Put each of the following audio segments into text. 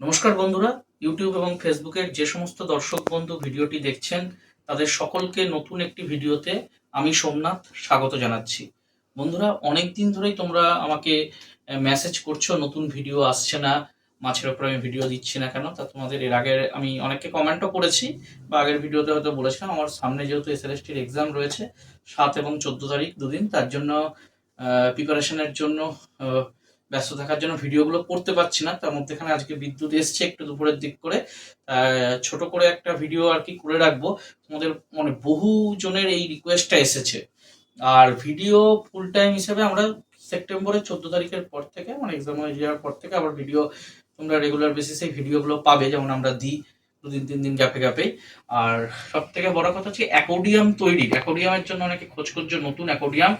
নমস্কার বন্ধুরা ইউটিউব এবং ফেসবুকের যে সমস্ত দর্শক বন্ধু ভিডিওটি দেখছেন, তাদের সকলকে নতুন একটি ভিডিওতে আমি সোমনাথ স্বাগত জানাচ্ছি। বন্ধুরা অনেক দিন ধরেই তোমরা আমাকে মেসেজ করছ, নতুন ভিডিও আসছে না, মাছের ওপরে আমি ভিডিও দিচ্ছি না কেন? তা তোমাদের এর আগে আমি অনেককে কমেন্টও করেছি, বা আগের ভিডিওতে হয়তো বলেছিলাম, আমার সামনে যেহেতু এসএলএসটির এক্সাম রয়েছে, সাত এবং চোদ্দ তারিখ দুদিন, তার জন্য প্রিপারেশনের জন্য ব্যস্ত থাকার জন্য ভিডিওগুলো করতে পারছি না। তার মধ্যেখানে আজকে বিদ্যুৎ এসছে একটু দুপুরের দিক করে। ছোট করে একটা ভিডিও আর কি করে রাখব। তোমাদের মানে বহু জনের এই রিকোয়েস্টটা এসেছে। আর ভিডিও ফুল টাইম হিসেবে আমরা সেপ্টেম্বরের চোদ্দ তারিখের পর থেকে মানে এক্সাম হয়ে যাওয়ার পর থেকে আবার ভিডিও তোমরা রেগুলার বেসিসে ভিডিওগুলো পাবে। যেমন আমরা দিই দুদিন, তিন দিন গ্যাপে গ্যাপে আর সব থেকে বড় কথা হচ্ছে অ্যাকোডিয়াম তৈরি। অ্যাকোডিয়ামের জন্য অনেকে খোঁজ করছে নতুন অ্যাকোডিয়াম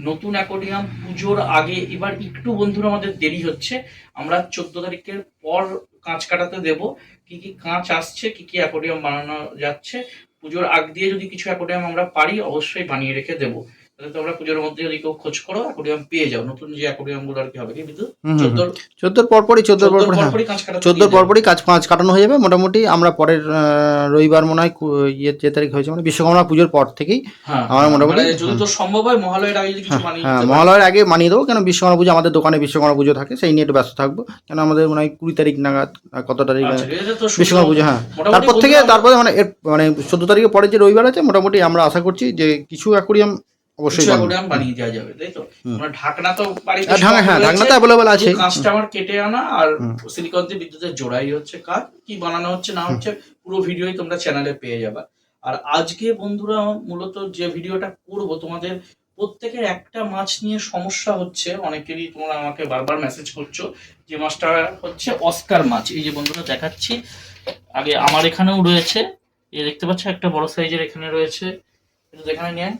নতুন অ্যাকোডিয়াম পুজোর আগে, এবার একটু বন্ধুরা আমাদের দেরি হচ্ছে, আমরা চোদ্দ তারিখের পর কাঁচ কাটাতে দেব। কি কি কাঁচ আসছে, কি কি অ্যাকোডিয়াম বানানো যাচ্ছে, পুজোর আগ দিয়ে যদি কিছু অ্যাকোডিয়াম আমরা পারি, অবশ্যই বানিয়ে রেখে দেবো। তাহলে তোমরা পুজোর মধ্যে যদি কেউ খোঁজ করো অ্যাকোডিয়াম পেয়ে যাও। নতুন যে অ্যাকোডিয়ামগুলো আর কি হবে কি বিদ্যুৎ? চোদ্দোর পরপরই চোদ্দোর পরপরই হ্যাঁ। চোদ্দোর পরপরই কাজ কাজ কাটানো হয়ে যাবে। মোটামুটি আমরা পরের রবিবার মনে হয় ইয়ে যে তারিখ হয়েছে মানে বিশ্বকর্মা পুজোর পর থেকেই হ্যাঁ। আমার মোটামুটি- মানে যদি তো সম্ভব হয় মহালয়ের আগে যদি হ্যাঁ হ্যাঁ। মহালয়ের আগে মানিয়ে দেবো কেন বিশ্বকর্মা পুজো আমাদের দোকানে বিশ্বকর্মা পুজো থাকে সেই নিয়ে একটু ব্যস্ত থাকব। কেন আমাদের মনে হয় কুড়ি তারিখ নাগাদ কত তারিখ আচ্ছা, বিশ্বকর্মা পুজো হ্যাঁ। তারপর থেকে তারপরে মানে মানে চোদ্দ তারিখে পরে যে রবিবার আছে মোটামুটি আমরা আশা করছি যে কিছু অ্যাকোরিয়াম অবশ্যই বানাবো। বানিয়ে দেওয়া যাবে তাই তো। আমরা ঢাকনা তো বাড়িতে আর হ্যাঁ ঢাকনা তো অ্যাভেলেবেল আছে। কাঁচটা আমার কেটে আনা আর। সিলিকন দিয়ে বিদ্যুতের জোড়াই হচ্ছে কাজ কি বানানো হচ্ছে না হচ্ছে পুরো ভিডিওই তোমরা চ্যানেলে পেয়ে যাবে। আর আজকে বন্ধুরা মূলত যে ভিডিওটা করব তোমাদের প্রত্যেকের একটা মাছ নিয়ে সমস্যা হচ্ছে। অনেকেরই তোমরা আমাকে বারবার মেসেজ করছ যে মাছটা হচ্ছে অস্কার মাছ। এই যে বন্ধুরা দেখাচ্ছি। আগে আমার এখানেও রয়েছে। এই দেখতে পাচ্ছ একটা বড় সাইজের এখানে রয়েছে। একটু দেখানে নিয়ে।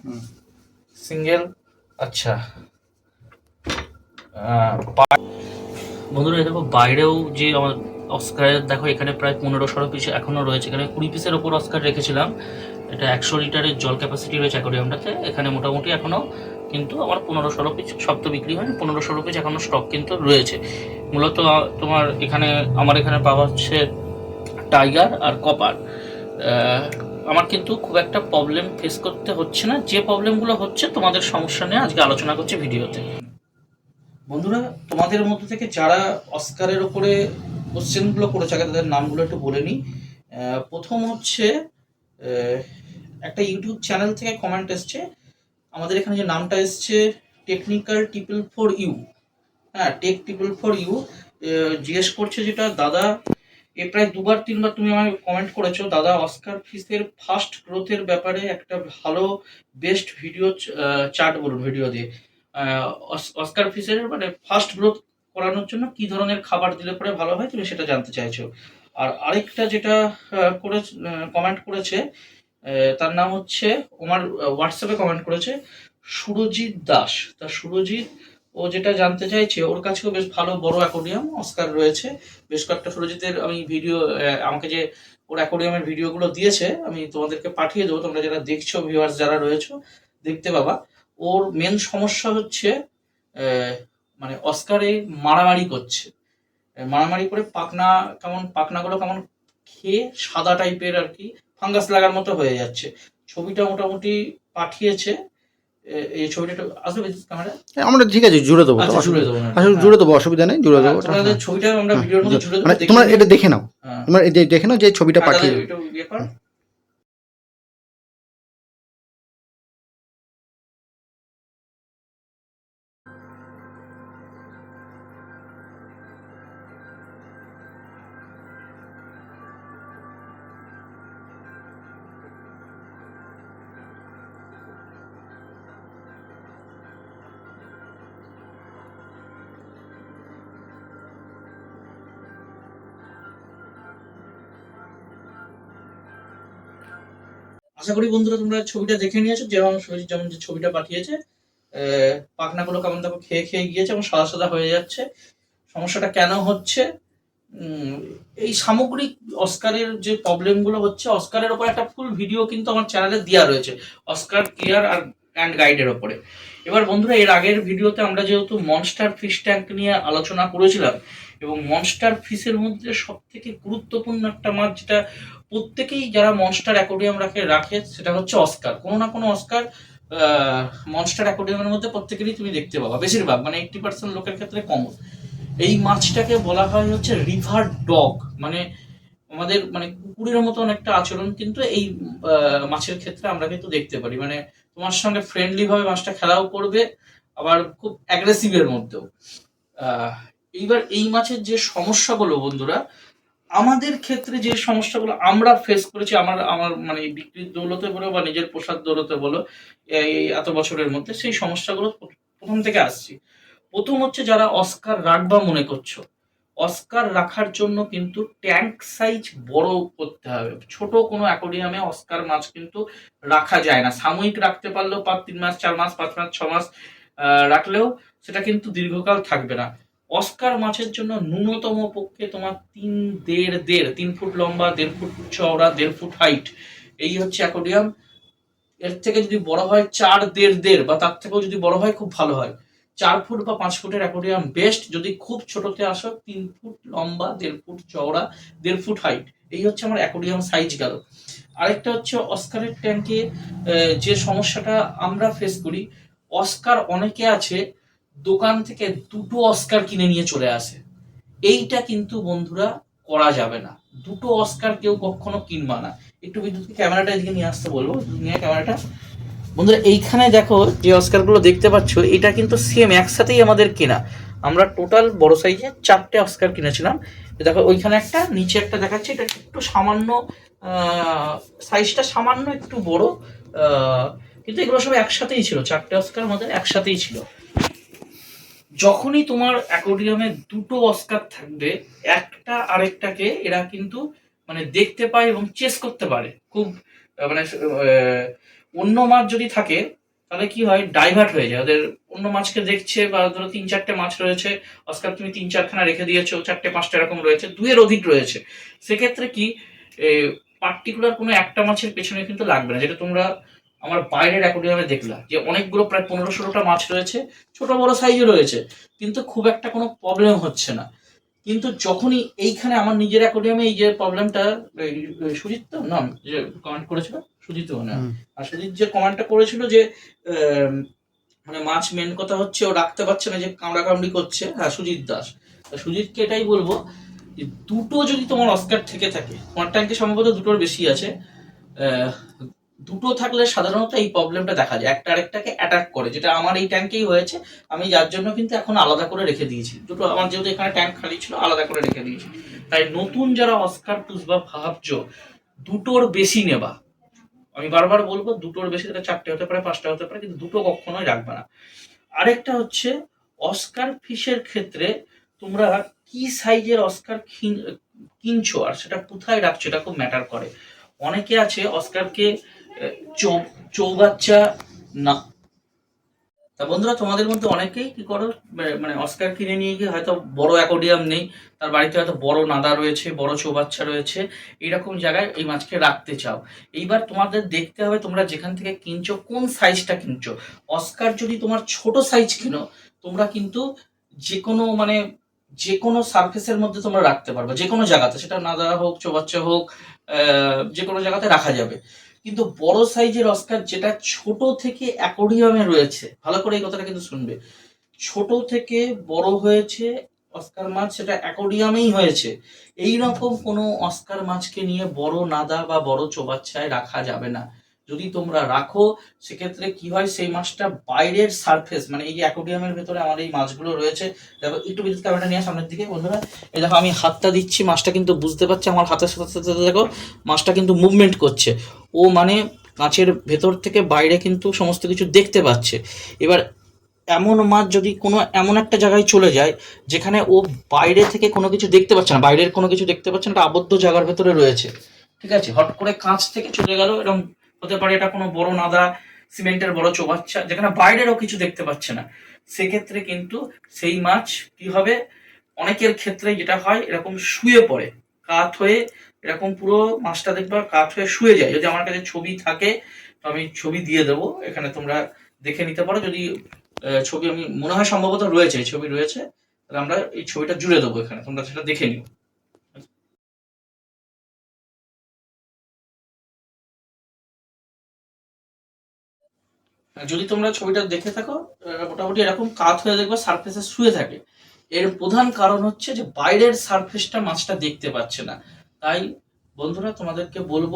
সিঙ্গেল? আচ্ছা। বন্ধুরা দেখো, বাইরেও যে আমার অস্কারের দেখো, এখানে প্রায় পনেরো ষোলো পিস এখনও রয়েছে। এখানে কুড়ি পিসের ওপর অস্কার রেখেছিলাম। এটা একশো লিটারের জল ক্যাপাসিটি রয়েছে অ্যাকোরিয়ামটাতে এখানে মোটামুটি এখনও কিন্তু আমার পনেরো ষোলো পিস সব তো বিক্রি হয়নি পনেরো ষোলো পিস এখনও স্টক কিন্তু রয়েছে। মূলত তোমার এখানে, আমার এখানে পাওয়া হচ্ছে টাইগার আর কপার আমার কিন্তু খুব একটা প্রবলেম ফেস করতে হচ্ছে না। যে প্রবলেমগুলো হচ্ছে, তোমাদের সমস্যা নিয়ে আজকে আলোচনা করছি ভিডিওতে। বন্ধুরা, তোমাদের মধ্যে থেকে যারা অস্কারের ওপরে কোশ্চেনগুলো করেছে, আগে তাদের নামগুলো একটু বলে নিই। প্রথম হচ্ছে একটা ইউটিউব চ্যানেল থেকে কমেন্ট এসছে। আমাদের এখানে যে নামটা এসছে টেকনিক্যাল টিপল ফর ইউ হ্যাঁ টেক টিপল ফর ইউ জিজ্ঞেস করছে যেটা, দাদা এ প্রায় দুবার, তিনবার তুমি আমায় কমেন্ট করেছ। দাদা অস্কার ফিসের ফার্স্ট গ্রোথের ব্যাপারে একটা ভালো বেস্ট ভিডিও চার্ট বলুন ভিডিও দিয়ে। অস- অস্কার ফিসের মানে ফার্স্ট গ্রোথ করানোর জন্য কি ধরনের খাবার দিলে পরে ভালো হয় তুমি সেটা জানতে চাইছো। আর আরেকটা যেটা করে কমেন্ট করেছে তার নাম হচ্ছে আমার হোয়াটসঅ্যাপে কমেন্ট করেছে, সুরজিৎ দাস। তা সুরজিৎ ও যেটা জানতে চাইছে, ওর কাছেও বেশ ভালো বড় অ্যাকোরিয়াম অস্কার রয়েছে। বেশ কয়েকটা সুরজিতের আমি ভিডিও আমাকে যে ওর অ্যাকোরিয়ামের ভিডিওগুলো দিয়েছে, আমি তোমাদেরকে পাঠিয়ে দেবো। তোমরা যারা দেখছ ভিউয়ার্স যারা রয়েছো, দেখতে পাবা। ওর মেন সমস্যা হচ্ছে মানে অস্কারে মারামারি করছে। মারামারি করে পাকনা কেমন পাকনাগুলো কেমন খেয়ে সাদা টাইপের আর কি ফাঙ্গাস লাগার মতো হয়ে যাচ্ছে। ছবিটা মোটামুটি পাঠিয়েছে। এই ছবিটা একটু আসবে ক্যামেরা হ্যাঁ, আমরা ঠিক আছে জুড়ে দেবো আচ্ছা জুড়ে দেবো আসলে হ্যাঁ। জুড়ে দেবো অসুবিধা নেই জুড়ে দেবো ছবিটা আমরা হ্যাঁ, ভিডিওর মধ্যে জুড়ে দেবো মানে তোমরা এটা দেখে নাও তোমার দেখে নাও যে ছবিটা পাঠিয়ে আশা করি বন্ধুরা তোমরা ছবিটা দেখে নিয়েছো। যেমন সুরজিৎ যেমন যে ছবিটা পাঠিয়েছে পাখনাগুলো কেমন দেখো খেয়ে খেয়ে গিয়েছে এবং সাদা সাদা হয়ে যাচ্ছে। সমস্যাটা কেন হচ্ছে? এই সামগ্রিক অস্কারের যে প্রবলেমগুলো হচ্ছে, অস্কারের ওপর একটা ফুল ভিডিও কিন্তু আমার চ্যানেলে দেওয়া রয়েছে, অস্কার কেয়ার আর অ্যান্ড গাইডের ওপরে। এবার বন্ধুরা, এর আগের ভিডিওতে আমরা যেহেতু মনস্টার ফিশ ট্যাঙ্ক নিয়ে আলোচনা করেছিলাম, এবং মনস্টার ফিশের মধ্যে সব থেকে গুরুত্বপূর্ণ একটা মাছ যেটা প্রত্যেকেই যারা মনস্টার অ্যাকোরিয়াম রাখে রাখে সেটা হচ্ছে অস্কার কোনো না কোনো অস্কার মনস্টার অ্যাকোরিয়ামের মধ্যে প্রত্যেকেরই তুমি দেখতে পাবা। বেশিরভাগ মানে এইটটি পার্সেন্ট লোকের ক্ষেত্রে কমন এই মাছটাকে বলা হয় হচ্ছে রিভার ডগ মানে আমাদের মানে কুকুরের মতন একটা আচরণ, কিন্তু এই মাছের ক্ষেত্রে আমরা কিন্তু দেখতে পারি। মানে তোমার সঙ্গে ফ্রেন্ডলি ভাবে মাছটা খেলাও করবে, আবার খুব অ্যাগ্রেসিভের মধ্যেও। এইবার এই মাছের যে সমস্যাগুলো বন্ধুরা আমাদের ক্ষেত্রে যে সমস্যাগুলো আমরা ফেস করেছি, আমার আমার মানে বিক্রির দৌলতে বলো বা নিজের পোশাক দৌলতে বলো, এই এত বছরের মধ্যে সেই সমস্যাগুলো প্রথম থেকে আসছি। প্রথম হচ্ছে যারা অস্কার রাখবা মনে করছ, অস্কার রাখার জন্য কিন্তু ট্যাঙ্ক সাইজ বড় করতে হবে। ছোট কোনো অ্যাকোরিয়ামে অস্কার মাছ কিন্তু রাখা যায় না। সাময়িক রাখতে পারলেও পাঁচ, তিন মাস, চার মাস, পাঁচ মাস, ছ মাস রাখলেও সেটা কিন্তু দীর্ঘকাল থাকবে না। অস্কার মাছের জন্য ন্যূনতম পক্ষে তোমার তিন দেড় দেড়, তিন ফুট লম্বা, দেড় ফুট চওড়া, দেড় ফুট হাইট এই হচ্ছে অ্যাকোরিয়াম এর থেকে যদি বড় হয় চার দেড় দেড় বা তার থেকেও যদি বড় হয় খুব ভালো হয়। চার ফুট বা পাঁচ ফুটের অ্যাকোরিয়াম বেস্ট যদি খুব ছোটতে আসো, তিন ফুট লম্বা, দেড় ফুট চওড়া, দেড় ফুট হাইট এই হচ্ছে আমার অ্যাকোরিয়াম সাইজ গেল। আরেকটা হচ্ছে অস্কারের ট্যাঙ্কে যে সমস্যাটা আমরা ফেস করি অস্কার অনেকে আছে দোকান থেকে দুটো অস্কার কিনে নিয়ে চলে আসে। এইটা কিন্তু বন্ধুরা করা যাবে না। দুটো অস্কার কেউ কখনো কিনবা না। একটু বিদ্যুৎকে ক্যামেরাটা এদিকে নিয়ে আসতে বলব। নিয়ে ক্যামেরাটা বন্ধুরা, এইখানে দেখো যে অস্কারগুলো দেখতে পাচ্ছ, এটা কিন্তু সেম একসাথেই আমাদের কেনা। আমরা টোটাল বড় সাইজে চারটে অস্কার কিনেছিলাম। দেখো, ওইখানে একটা, নিচে একটা দেখাচ্ছে। এটা একটু সামান্য সাইজটা সামান্য একটু বড়। কিন্তু এগুলো সব একসাথেই ছিল। চারটে অস্কার আমাদের একসাথেই ছিল। যখনই তোমার অ্যাকোরিয়ামে দুটো অস্কার থাকবে, একটা আরেকটাকে এরা কিন্তু মানে দেখতে পায় এবং চেস করতে পারে। খুব মানে অন্য মাছ যদি থাকে, তাহলে কি হয়, ডাইভার্ট হয়ে যায়। ওদের অন্য মাছকে দেখছে বা ধরো তিন চারটে মাছ রয়েছে, অস্কার তুমি তিন চারখানা রেখে দিয়েছ, চারটে পাঁচটা এরকম রয়েছে দুয়ের অধিক রয়েছে। সেক্ষেত্রে কি পার্টিকুলার কোনো একটা মাছের পেছনে কিন্তু লাগবে না, যেটা তোমরা আমার বাইরের অ্যাকোরিয়ামে দেখলাম যে অনেকগুলো প্রায় পনেরো ষোলোটা মাছ রয়েছে ছোট বড় সাইজে রয়েছে কিন্তু খুব একটা কোনো প্রবলেম হচ্ছে না। কিন্তু যখনই এইখানে আমার নিজের অ্যাকোরিয়ামে এই যে প্রবলেমটা সুজিত তো? না যে কমেন্ট করেছিল? সুজিত না। আর সুজিত যে কমেন্টটা করেছিল যে মানে মাছ মেন কথা হচ্ছে ও রাখতে পারছে না যে কামড়া কামড়ি করছে। হ্যাঁ সুজিত দাস। তা সুজিতকে এটাই বলব যে দুটো যদি তোমার অস্কার থেকে থাকে তোমার ট্যাঙ্কে সম্ভবত দুটোর বেশি আছে। আহ, দুটো থাকলে সাধারণত এই প্রবলেমটা দেখা যায়। একটা আরেকটাকে অ্যাটাক করে, যেটা আমার এই ট্যাঙ্কেই হয়েছে। আমি যার জন্য কিন্তু এখন আলাদা করে রেখে দিয়েছি। দুটো, আমার যেহেতু এখানে ট্যাঙ্ক খালি ছিল, আলাদা করে রেখে দিয়েছি। তাই নতুন যারা অস্কার টুস বা ভাবছ, দুটোর বেশি নেবা। আমি বারবার বলব, দুটোর বেশি তাহলে চারটে হতে পারে, পাঁচটা হতে পারে, কিন্তু দুটো কখনোই রাখবে না। আরেকটা হচ্ছে অস্কার ফিশের ক্ষেত্রে তোমরা কি সাইজের অস্কার কিনছো আর সেটা কোথায় রাখছো, এটা খুব ম্যাটার করে। অনেকে আছে অস্কারকে চৌবাচ্চা না। তা বন্ধুরা, তোমাদের মধ্যে অনেকেই কি করো, মানে- মানে অস্কার কিনে নিয়ে গিয়ে হয়তো বড় অ্যাকোডিয়াম নেই, তার বাড়িতে হয়তো বড় নাদা রয়েছে, বড় চৌবাচ্চা রয়েছে, এইরকম জায়গায় এই মাছকে রাখতে চাও। এইবার তোমাদের দেখতে হবে তোমরা যেখান থেকে কিনছো, কোন সাইজটা কিনছো। অস্কার যদি তোমার ছোট সাইজ কিনো, তোমরা কিন্তু যে কোনো মানে যে কোনো সার্ফেসের মধ্যে তোমরা রাখতে পারবে। যে কোনো জায়গাতে, সেটা নাদা হোক, চৌবাচ্চা হোক যে কোনো জায়গাতে রাখা যাবে। কিন্তু বড় সাইজের অস্কার যেটা ছোট থেকে অ্যাকোরিয়ামে রয়েছে, ভালো করে এই কথাটা কিন্তু শুনবে। ছোট থেকে বড় হয়েছে অস্কার মাছ, সেটা অ্যাকোরিয়ামেই হয়েছে। এই রকম কোনো অস্কার মাছকে নিয়ে বড় নাদা বা বড় চোবাচ্ছায় রাখা যাবে না। যদি তোমরা রাখো, সেক্ষেত্রে কি হয়, সেই মাছটা বাইরের সারফেস মানে এই যে অ্যাকোরিয়ামের ভেতরে আমার এই মাছগুলো রয়েছে, দেখো, একটু বিদ্যুৎ ক্যামেরাটা নিয়ে সামনের দিকে, বন্ধুরা, এই দেখো, আমি হাতটা দিচ্ছি, মাছটা কিন্তু বুঝতে পারছে, আমার হাতের সাথে সাথে সাথে, দেখো, মাছটা কিন্তু মুভমেন্ট করছে। ও মানে কাঁচের ভেতর থেকে বাইরে কিন্তু সমস্ত কিছু দেখতে পাচ্ছে। এবার, এমন মাছ যদি কোনো, এমন একটা জায়গায় চলে যায়, যেখানে ও বাইরে থেকে কোনো কিছু দেখতে পাচ্ছে না, বাইরের কোনো কিছু দেখতে পাচ্ছে না একটা আবদ্ধ জায়গার ভেতরে রয়েছে। ঠিক আছে, হট করে কাঁচ থেকে চলে গেল এরকম হতে পারে এটা কোনো বড় নাদা সিমেন্টের বড় চৌবাচ্চা, যেখানে বাইরেরও কিছু দেখতে পাচ্ছে না। সেক্ষেত্রে কিন্তু সেই মাছ কি হবে? অনেকের ক্ষেত্রে যেটা হয়, এরকম শুয়ে পড়ে, কাত হয়ে, এরকম পুরো মাছটা দেখবা কাত হয়ে শুয়ে যায়। যদি আমার কাছে ছবি থাকে, তো আমি ছবি দিয়ে দেবো। এখানে তোমরা দেখে নিতে পারো। যদি ছবি আমি, মনে হয় সম্ভবত রয়েছে ছবি রয়েছে, তাহলে আমরা এই ছবিটা জুড়ে দেবো এখানে। তোমরা সেটা দেখে নিও। যদি তোমরা ছবিটা দেখে থাকো মোটামুটি এরকম কাত হয়ে দেখবে সারফেসে শুয়ে থাকে। এর প্রধান কারণ হচ্ছে যে, বাইরের সারফেসটা মাছটা দেখতে পাচ্ছে না। তাই, বন্ধুরা, তোমাদেরকে বলব,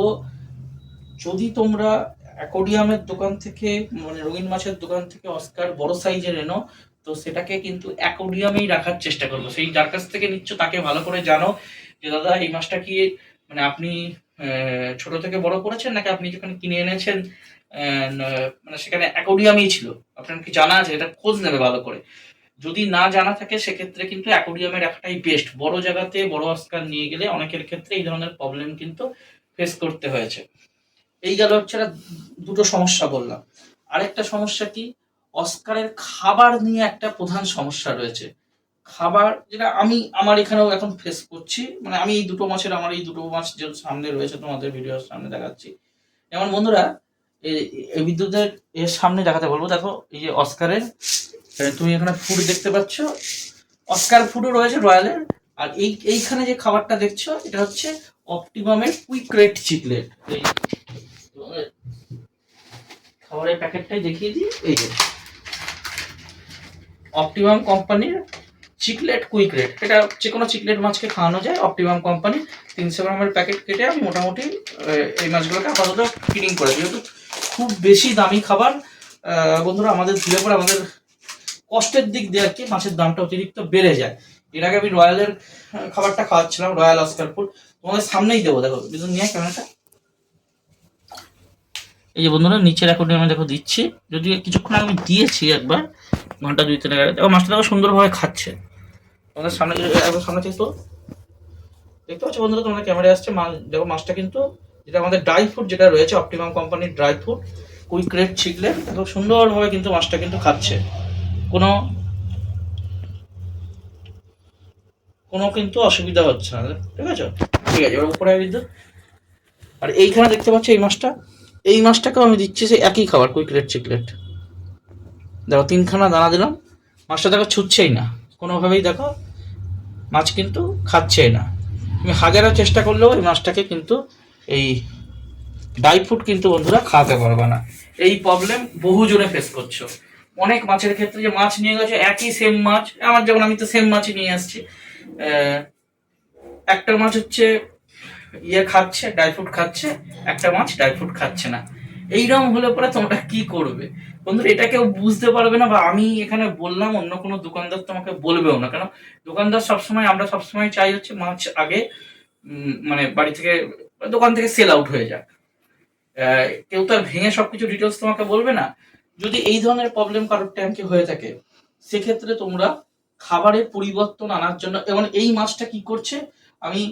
যদি তোমরা অ্যাকোডিয়ামের দোকান থেকে মানে রঙিন মাছের দোকান থেকে অস্কার বড় সাইজের এনো, তো সেটাকে কিন্তু অ্যাকোডিয়ামেই রাখার চেষ্টা করব। সেই যার কাছ থেকে নিচ্ছ, তাকে ভালো করে জানো যে, দাদা, এই মাছটা কি মানে আপনি ছোট থেকে বড় করেছেন, নাকি আপনি যেখানে কিনে এনেছেন? মানে সেখানে অ্যাকোডিয়ামই ছিল। আপনার কি জানা আছে? এটা খোঁজ নেবে ভালো করে। যদি না জানা থাকে, সেক্ষেত্রে কিন্তু অ্যাকোডিয়ামে রাখাটাই বেস্ট বড় জায়গাতে বড় অস্কার নিয়ে গেলে অনেকের ক্ষেত্রে এই ধরনের প্রবলেম কিন্তু ফেস করতে হয়েছে। এই গেল হচ্ছে দুটো সমস্যা বললাম। আরেকটা সমস্যা কি? অস্কারের খাবার নিয়ে একটা প্রধান সমস্যা রয়েছে। খাবার যেটা আমি, আমার এখানেও এখন ফেস করছি। মানে আমি এই দুটো মাছের, আমার এই দুটো মাছ যে সামনে রয়েছে তোমাদের ভিডিওর সামনে দেখাচ্ছি। যেমন বন্ধুরা এই- বিদ্যুতের এর সামনে দেখাতে বলব, দেখো, এই যে অস্কারের তুমি এখানে ফুড দেখতে পাচ্ছ। অস্কার ফুডও রয়েছে রয়্যালের আর এই, এইখানে যে খাবারটা দেখছ, এটা হচ্ছে অপটিমামের কুইক রেট চিকলেট। খাবারের প্যাকেটটাই দেখিয়ে দিই। এই যে, অপটিমাম কোম্পানির চিকলেট কুইক রেট এটা যে কোনো চিকলেট মাছকে খাওয়ানো যায়, অপটিমাম কোম্পানি তিনশো গ্রামের প্যাকেট কেটে আমি মোটামুটি এই মাছগুলোকে আপাতত ফিডিং করে যেহেতু খুব বেশি দামি খাবার। বন্ধুরা, আমাদের ধীরে পরে আমাদের কষ্টের দিক দিয়ে আর কি মাছের দামটা অতিরিক্ত বেড়ে যায়। এর আগে আমি রয়্যালের খাবারটা খাওয়াচ্ছিলাম, রয়্যাল অস্কার ফুড তোমাদের সামনেই দেবো, দেখো বিদ্যুৎ নিয়ে ক্যামেরাটা। এই যে বন্ধুরা, নিচের এখন আমি দেখো দিচ্ছি। যদি কিছুক্ষণ আমি দিয়েছি একবার, ঘণ্টা দুই, তিন দেখো, মাছটা দেখো সুন্দরভাবে খাচ্ছে। তোমাদের সামনে সামনে থেকে তো দেখতে পাচ্ছ বন্ধুরা, তোমাদের ক্যামেরায় আসছে মাছ। দেখো, মাছটা কিন্তু যেটা আমাদের ড্রাই ফ্রুট যেটা রয়েছে অপটিমাম কোম্পানির ড্রাই ফ্রুট কুইক রেট ছিকলে দেখো সুন্দরভাবে কিন্তু মাছটা কিন্তু খাচ্ছে। কোনো কোনো কিন্তু অসুবিধা হচ্ছে না, ঠিক আছে? ঠিক আছে, এবার উপরে বিদ্যুৎ আর এইখানে দেখতে পাচ্ছি এই মাছটা। এই মাছটাকেও আমি দিচ্ছি সেই একই খাবার কুইক রেট চিকলেট দেখো, তিনখানা দানা দিলাম। মাছটা দেখো ছুটছেই না। কোনোভাবেই দেখো, মাছ কিন্তু খাচ্ছেই না। তুমি হাজারও চেষ্টা করলেও এই মাছটাকে কিন্তু এই ড্রাই ফ্রুট কিন্তু বন্ধুরা খাওয়াতে পারবে না। এই প্রবলেম বহু বহুজনে ফেস করছ। অনেক মাছের ক্ষেত্রে যে মাছ নিয়ে গেছে, একই সেম মাছ। আমার যেমন, আমি তো সেম মাছই নিয়ে আসছি। একটা মাছ হচ্ছে ইয়ে খাচ্ছে ড্রাই ফ্রুট খাচ্ছে, একটা মাছ ড্রাই ফ্রুট খাচ্ছে না। এইরকম হলে পরে তোমরা কি করবে? বন্ধুরা, এটা কেউ বুঝতে পারবে না বা আমি এখানে বললাম, অন্য কোনো দোকানদার তোমাকে বলবেও না। কেন? দোকানদার সবসময়, আমরা সবসময় চাই হচ্ছে মাছ আগে মানে বাড়ি থেকে দোকান থেকে সেল আউট হয়ে যাক। কেউ তো আর ভেঙে সবকিছু ডিটেলস তোমাকে বলবে না। যদি এই ধরনের প্রবলেম কারোর ট্যাঙ্কে হয়ে থাকে, সেক্ষেত্রে তোমরা খাবারের পরিবর্তন আনার জন্য, এবং এই মাছটা কি করছে? আমি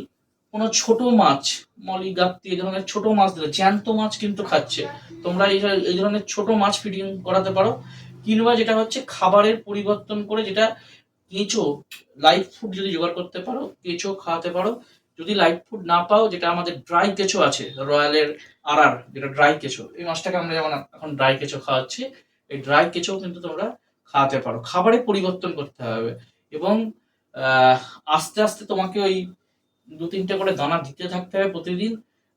কোনো ছোট মাছ, মলি এই ধরনের ছোট মাছ দিলে, জ্যান্ত মাছ কিন্তু খাচ্ছে। তোমরা এই এই ধরনের ছোট মাছ ফিডিং করাতে পারো। কিংবা যেটা হচ্ছে খাবারের পরিবর্তন করে যেটা কেঁচো লাইফ ফুড যদি জোগাড় করতে পারো, কেঁচো খাওয়াতে পারো যদি লাইট ফুড না পাও, যেটা আমাদের ড্রাই কেঁচো আছে, রয়্যালের আর আর যেটা ড্রাই কেঁচো, এই মাছটাকে আমরা যেমন এখন ড্রাই কেঁচো খাওয়াচ্ছি, এই ড্রাই কেঁচো কিন্তু তোমরা খাওয়াতে পারো। খাবারে পরিবর্তন করতে হবে এবং আস্তে আস্তে তোমাকে ওই দু তিনটে করে দানা দিতে থাকতে হবে প্রতিদিন।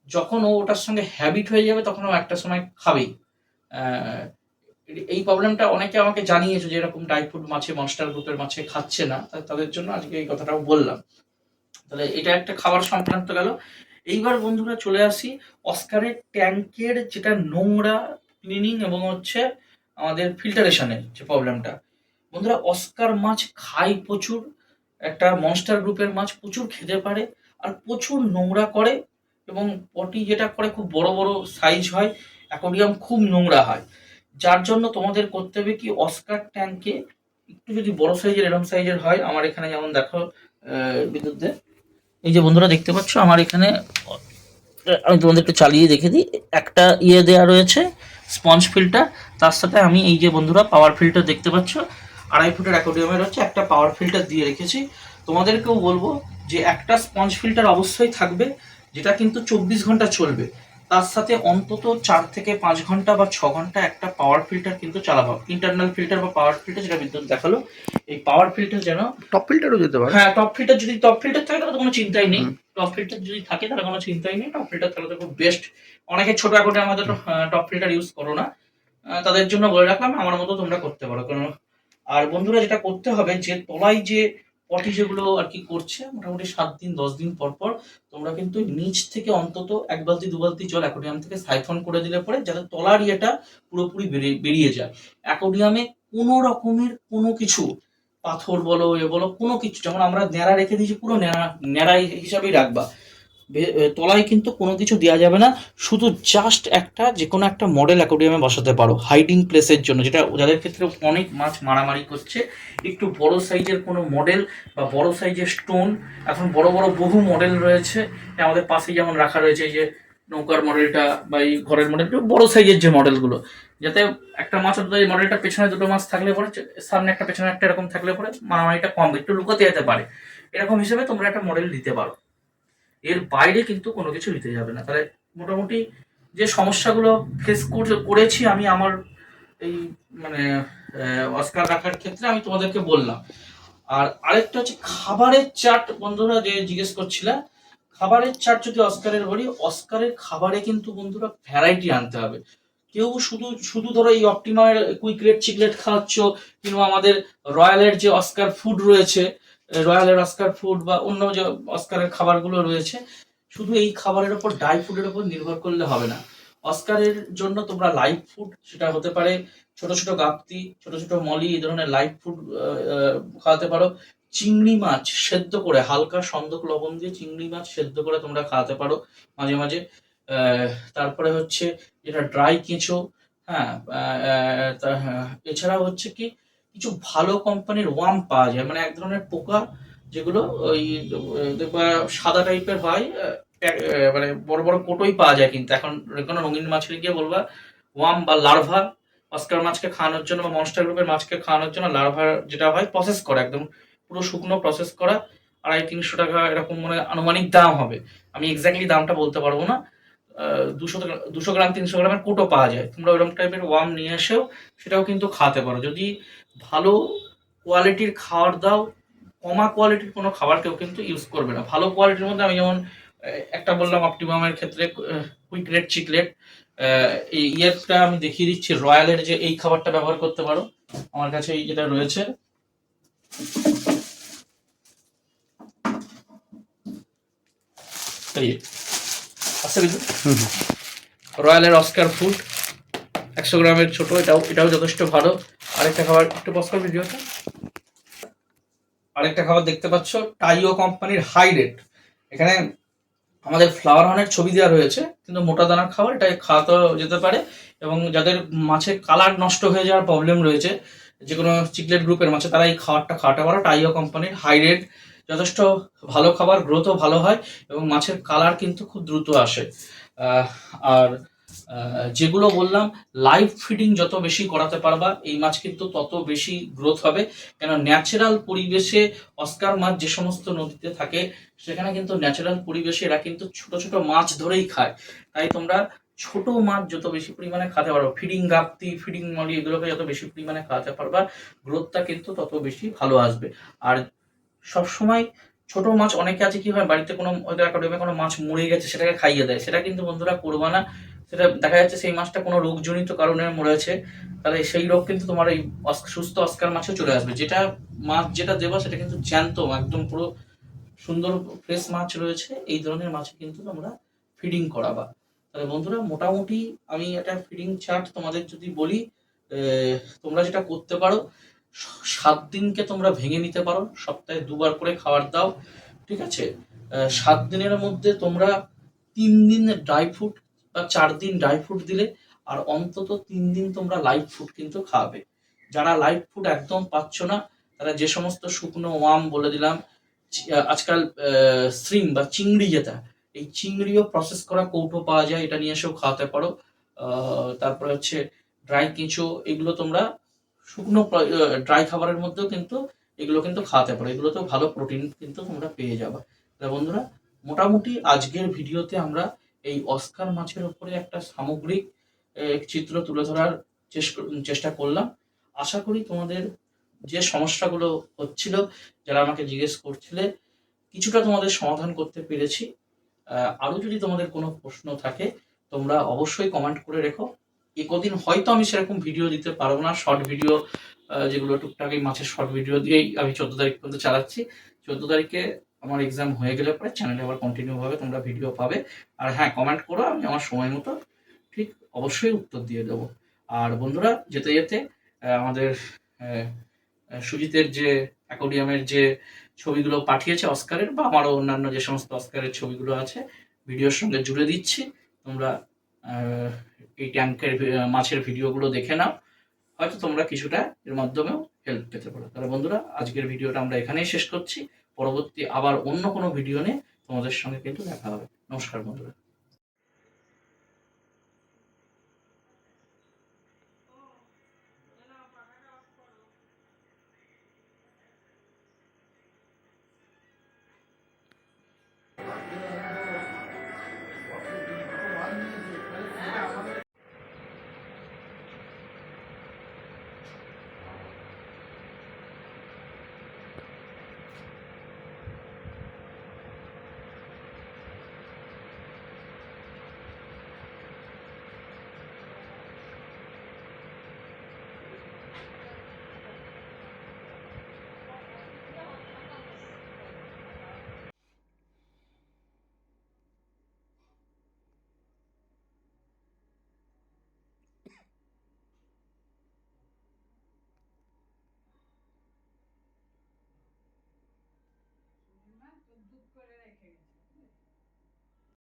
যখন ও ওটার সঙ্গে হ্যাবিট হয়ে যাবে, তখন ও একটা সময় খাবেই। এই প্রবলেমটা অনেকে আমাকে জানিয়েছে যে এরকম ড্রাই ফ্রুট মাছে মনস্টার গ্রুপের মাছে খাচ্ছে না, তাদের জন্য আজকে এই কথাটাও বললাম। তাহলে এটা একটা খাবার সংক্রান্ত গেল। এইবার বন্ধুরা চলে আসি অস্কারের ট্যাঙ্কের যেটা নোংরা ক্লিনিং এবং হচ্ছে আমাদের ফিল্টারেশনের যে প্রবলেমটা বন্ধুরা অস্কার মাছ খায় প্রচুর একটা মনস্টার গ্রুপের মাছ প্রচুর খেতে পারে আর প্রচুর নোংরা করে এবং পটি যেটা করে খুব বড় বড় সাইজ হয় অ্যাকোরিয়াম খুব নোংরা হয়। যার জন্য তোমাদের করতে হবে কি অস্কার ট্যাঙ্কে একটু যদি বড় সাইজের এরম সাইজের হয় আমার এখানে যেমন দেখো আহ, বিদ্যুৎদের। এই যে বন্ধুরা দেখতে পাচ্ছ, আমার এখানে, আমি তোমাদের একটু চালিয়ে দেখে দিই। একটা ইয়ে দেওয়া রয়েছে স্পঞ্জ ফিল্টার তার সাথে আমি এই যে বন্ধুরা পাওয়ার ফিল্টার দেখতে পাচ্ছ, আড়াই ফুটের অ্যাকোডিয়ামে রয়েছে, একটা পাওয়ার ফিল্টার দিয়ে রেখেছি। তোমাদেরকেও বলব যে একটা স্পঞ্জ ফিল্টার অবশ্যই থাকবে, যেটা কিন্তু চব্বিশ ঘণ্টা চলবে। তার সাথে অন্তত চার থেকে পাঁচ ঘণ্টা বা ছ ঘণ্টা একটা পাওয়ার ফিল্টার কিন্তু চালাবো। ইন্টারনাল ফিল্টার বা পাওয়ার ফিল্টার যেটা বিদ্যুৎ দেখাল এই পাওয়ার ফিল্টার যেন টপ ফিল্টারও যেতে পারে। হ্যাঁ টপ ফিল্টার যদি টপ ফিল্টার থাকে তাহলে তো কোনো চিন্তাই নেই। টপ ফিল্টার যদি থাকে তাহলে কোনো চিন্তাই নেই। টপ ফিল্টার তাহলে তো খুব বেস্ট অনেকে ছোট অ্যাকাউন্টে আমাদের টপ ফিল্টার ইউজ করো না। তাদের জন্য বলে রাখলাম আমার মতো তোমরা করতে পারো। কারণ আর বন্ধুরা যেটা করতে হবে যে তলায় যে পটি যেগুলো আর কি করছে, মোটামুটি সাত দিন, দশ দিন পর পর তোমরা কিন্তু নিচ থেকে অন্তত এক বালতি, দু বালতি জল অ্যাকোডিয়াম থেকে সাইফন করে দিলে পরে যাতে তলার ইয়েটা পুরোপুরি বেরিয়ে যায়। অ্যাকোডিয়ামে কোনো রকমের কোনো কিছু, পাথর বলো, এ বলো, কোনো কিছু, যেমন আমরা ন্যাড়া রেখে দিয়েছি, পুরো ন্যাড়া ন্যাড়া হিসাবেই রাখবা। তলায় কিন্তু কোনো কিছু দেওয়া যাবে না। শুধু জাস্ট একটা যে কোনো একটা মডেল অ্যাকোডিয়ামে বসাতে পারো। হাইডিং প্লেসের জন্য, যেটা যাদের ক্ষেত্রে অনেক মাছ মারামারি করছে। একটু বড় সাইজের কোনো মডেল বা বড় সাইজের স্টোন এখন বড় বড় বহু মডেল রয়েছে। আমাদের পাশে যেমন রাখা রয়েছে, এই যে নৌকার মডেলটা বা এই ঘরের মডেলটা বড় সাইজের যে মডেলগুলো যাতে একটা মাছ অন্তত এই মডেলটা পেছনে দুটো মাছ থাকলে পরে, সামনে একটা, পেছনে একটা এরকম থাকলে পরে মারামারিটা কম, একটু লুকোতে যেতে পারে। এরকম হিসেবে তোমরা একটা মডেল নিতে পারো। এর বাইরে কিন্তু কোনো কিছু নিতে যাবে না। তাহলে মোটামুটি যে সমস্যাগুলো ফেস করেছি আমি আমার এই মানে অস্কার রাখার ক্ষেত্রে আমি তোমাদেরকে বললাম। আর আরেকটা হচ্ছে খাবারের চাট বন্ধুরা যে জিজ্ঞেস করছিলা, খাবারের চাট যদি অস্কারের বলি অস্কারের খাবারে কিন্তু বন্ধুরা ভ্যারাইটি আনতে হবে। কেউ শুধু শুধু ধরো এই অপটিমার কুইক রেট চিকলেট খাওয়াচ্ছ, কিংবা আমাদের রয়্যালের যে অস্কার ফুড রয়েছে রয়্যালের অস্কার ফুড বা অন্য যে অস্কারের খাবারগুলো রয়েছে শুধু এই খাবারের ওপর ডাই ফুডের ওপর নির্ভর করলে হবে না। অস্কারের জন্য তোমরা লাইভ ফুড সেটা হতে পারে ছোট ছোট গাপ্তি ছোট ছোট মলি এই ধরনের লাইভ ফুড খাওয়াতে পারো। চিংড়ি মাছ সেদ্ধ করে হালকা সন্দক লবণ দিয়ে চিংড়ি মাছ সেদ্ধ করে তোমরা খাওয়াতে পারো মাঝে মাঝে। তারপরে হচ্ছে যেটা ড্রাই কেঁচো হ্যাঁ হ্যাঁ, এছাড়া হচ্ছে কি কিছু ভালো কোম্পানির ওয়াম পাওয়া যায়। মানে এক ধরনের পোকা যেগুলো ওই দেখবা সাদা টাইপের হয় মানে বড় বড় কোটোই পাওয়া যায় কিন্তু। এখন কোনো রঙিন মাছের গিয়ে বলবা ওয়াম বা লার্ভা অস্কার মাছকে খাওয়ানোর জন্য বা মনস্টার গ্রুপের মাছকে খাওয়ানোর জন্য লার্ভার যেটা হয় প্রসেস করা, একদম পুরো শুকনো প্রসেস করা। আড়াই, তিনশো টাকা এরকম মানে আনুমানিক দাম হবে। আমি এক্স্যাক্টলি দামটা বলতে পারব না। দুশো দুশো গ্রাম, তিনশো গ্রামের কোটো পাওয়া যায়। তোমরা ওরকম টাইপের ওয়াম নিয়ে এসেও সেটাও কিন্তু খাওয়াতে পারো। যদি ভালো কোয়ালিটির খাবার দাও কমা কোয়ালিটির কোনো খাবার কেউ কিন্তু ইউজ করবে না। ভালো কোয়ালিটির মধ্যে আমি যেমন একটা বললাম অপটিমামের ক্ষেত্রে কুইক রেড চিকলেট এই ইয়েরটা আমি দেখিয়ে দিচ্ছি রয়্যালের যে এই খাবারটা ব্যবহার করতে পারো। আমার কাছে এই যেটা রয়েছে। রয়্যালের অস্কার ফুড একশো গ্রামের ছোট এটাও এটাও যথেষ্ট ভালো। আরেকটা খাবার একটু পজ কর ভিডিওটা আরেকটা খাবার দেখতে পাচ্ছ টাইও কোম্পানির হাই রেট এখানে আমাদের ফ্লাওয়ার হনের ছবি দেওয়া রয়েছে, কিন্তু মোটা দানার খাবার এটা খাওয়াতে যেতে পারে, এবং যাদের মাছের কালার নষ্ট হয়ে যাওয়ার প্রবলেম রয়েছে, যে কোনো চিকলেট গ্রুপের মাছে, তারা এই খাবারটা খাওয়াতে পারো। টাইও কোম্পানির হাই রেট যথেষ্ট ভালো খাবার গ্রোথও ভালো হয়, এবং মাছের কালার কিন্তু খুব দ্রুত আসে। আর যেগুলো বললাম লাইভ ফিডিং যত বেশি করাতে পারবা, এই মাছ কিন্তু তত বেশি গ্রোথ হবে। কেন ন্যাচারাল পরিবেশে অস্কার মাছ যে সমস্ত নদীতে থাকে, সেখানে কিন্তু ন্যাচারাল পরিবেশে এরা কিন্তু ছোট ছোট মাছ ধরেই খায়। তাই তোমরা ছোট মাছ যত বেশি পরিমাণে খাতে পারো ফিডিং গাপ্তি ফিডিং মলি, এগুলোকে যত বেশি পরিমাণে খাওয়াতে পারবা গ্রোথটা কিন্তু তত বেশি ভালো আসবে। আর সবসময় ছোট মাছ, অনেকে আছে কি হয়, বাড়িতে কোনো কোনো মাছ মরে গেছে, সেটাকে খাইয়ে দেয়। সেটা কিন্তু বন্ধুরা করবা না। সেটা দেখা যাচ্ছে সেই মাছটা কোনো রোগজনিত কারণে মরেছে তাহলে সেই রোগ কিন্তু তোমার এই সুস্থ অস্কার মাছেও চলে আসবে। যেটা মাছ যেটা দেবা সেটা কিন্তু জ্যান্ত, একদম পুরো সুন্দর ফ্রেশ মাছ রয়েছে। এই ধরনের মাছ কিন্তু তোমরা ফিডিং করাবা। তাহলে বন্ধুরা, মোটামুটি আমি একটা ফিডিং চার্ট তোমাদের যদি বলি তোমরা যেটা করতে পারো, সাত দিনকে তোমরা ভেঙে নিতে পারো। সপ্তাহে দুবার করে খাবার দাও, ঠিক আছে? সাত দিনের মধ্যে তোমরা তিন দিন ড্রাই ফ্রুট বা চার দিন ড্রাই ফ্রুট দিলে আর অন্তত তিন দিন তোমরা লাইভ ফুড কিন্তু খাওয়াবে যারা লাইভ ফুড একদম পাচ্ছ না, তারা যে সমস্ত শুকনো ওয়াম বলে দিলাম আজকাল স্ট্রিং বা চিংড়ি যেটা, এই চিংড়িও প্রসেস করা কৌটো পাওয়া যায়, এটা নিয়ে এসেও খাওয়াতে পারো। তারপরে হচ্ছে ড্রাই কেঁচো, এগুলো তোমরা শুকনো ড্রাই খাবারের মধ্যেও কিন্তু এগুলো কিন্তু খাওয়াতে পারো। এগুলোতেও ভালো প্রোটিন কিন্তু তোমরা পেয়ে যাবে। বন্ধুরা, মোটামুটি আজকের ভিডিওতে আমরা এই অস্কার মাছের ওপরে একটা সামগ্রিক চিত্র তুলে ধরার চেষ্টা- করলাম। আশা করি তোমাদের যে সমস্যাগুলো হচ্ছিল যারা আমাকে জিজ্ঞেস করছিলে কিছুটা তোমাদের সমাধান করতে পেরেছি। আহ, আরও যদি তোমাদের কোনো প্রশ্ন থাকে তোমরা অবশ্যই কমেন্ট করে রেখো। এ কদিন হয়তো আমি সেরকম ভিডিও দিতে পারব না শর্ট ভিডিও যেগুলো টুকটাক এই মাছের শর্ট ভিডিও দিয়েই আমি চোদ্দ তারিখ পর্যন্ত চালাচ্ছি। চোদ্দ তারিখে আমার এক্সাম হয়ে গেলে পরে চ্যানেলে আবার কন্টিনিউ ভাবে তোমরা ভিডিও পাবে। আর হ্যাঁ কমেন্ট করো, আমি আমার সময় মতো ঠিক অবশ্যই উত্তর দিয়ে দেবো। আর বন্ধুরা, যেতে যেতে আমাদের সুজিতের যে অ্যাকোডিয়ামের যে ছবিগুলো পাঠিয়েছে অস্কারের, বা আমারও অন্যান্য যে সমস্ত অস্কারের ছবিগুলো আছে ভিডিওর সঙ্গে জুড়ে দিচ্ছি। তোমরা এই ট্যাঙ্কের মাছের ভিডিওগুলো দেখে নাও। হয়তো তোমরা কিছুটা এর মাধ্যমেও হেল্প পেতে পারো। তাহলে বন্ধুরা, আজকের ভিডিওটা আমরা এখানেই শেষ করছি। পরবর্তী আবার অন্য কোনো ভিডিও নিয়ে তোমাদের সঙ্গে কিন্তু দেখা হবে। নমস্কার বন্ধুরা।